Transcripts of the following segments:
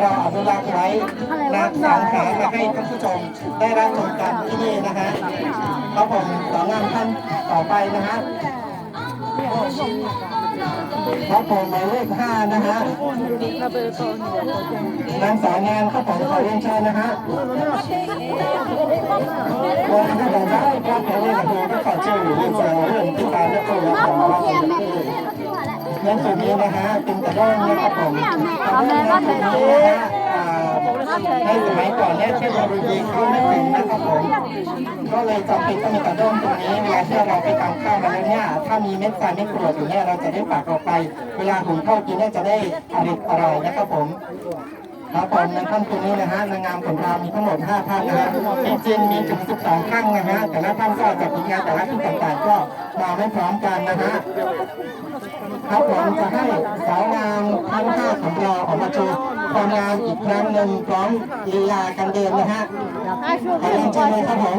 เราอนุรักษ์ไว้นะสานหามาให้ท่านผู้ชมได้รับชมกันที่นี่นะฮะครับผมสาวงามท่านต่อไปนะฮะครับผมหมายเลขห้านะฮะนางสาวงานครับผมขอเรียนเชิญนะฮะวงท่านบอกได้ครับขอเรียนกับผมก็ขอเชิญอยู่ในสาวเเรื่องตัวนี้นะฮะเป็นกระด้งนะครับผมกระด้งนะตัวนี้นะฮะในสมัยก่อนเนี่ยเทคโนโลยีเข้าไม่ถึงนะครับผมก็เลยจำเป็นต้องมีกระด้งตรงนี้เวลาที่เราไปตำข้าวมาแล้วเนี่ยถ้ามีเม็ดทรายเม็ดกรวดอยู่เนี่ยเราจะได้ปากออกไป เวลาหุงข้าวกินเนี่ยจะได้อร่อยอร่อยนะครับผม ครับผมในท่านคนนี้นะฮะนางงามของเรามีทั้งหมด 5 ท่านนะฮะจริงๆมีถึง 12ท่านนะฮะแต่ละท่านก็จากผลงานแต่ละที่ต่างๆก็มาไม่พร้อมกันนะฮะครับผมจะให้สาวงามทั้งห้าของเราออกมาโชว์ความงามอีกครั้งหนึ่งพร้อมลีลาการเดินนะฮะขอเรียนเชิญเลยครับผม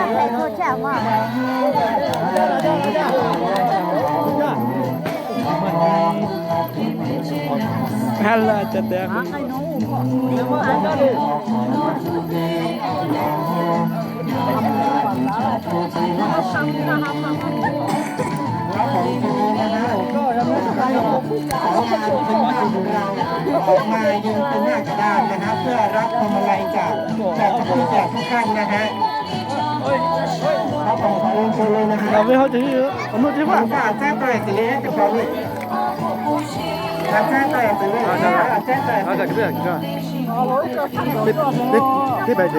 nó mất rồi. Cái này phải thôi chả mà. ฮัลโหลจะแตกครับผมทีนี้นะฮะก็เราไม่ต้องการสาวงานเป็นหน้าของเราอกมายืนเป็นหน้ากระดานนะครับ เพื่อรับพวงมาลัยจากจากผู้แจกทุกท่านนะฮะ เลยนะฮะ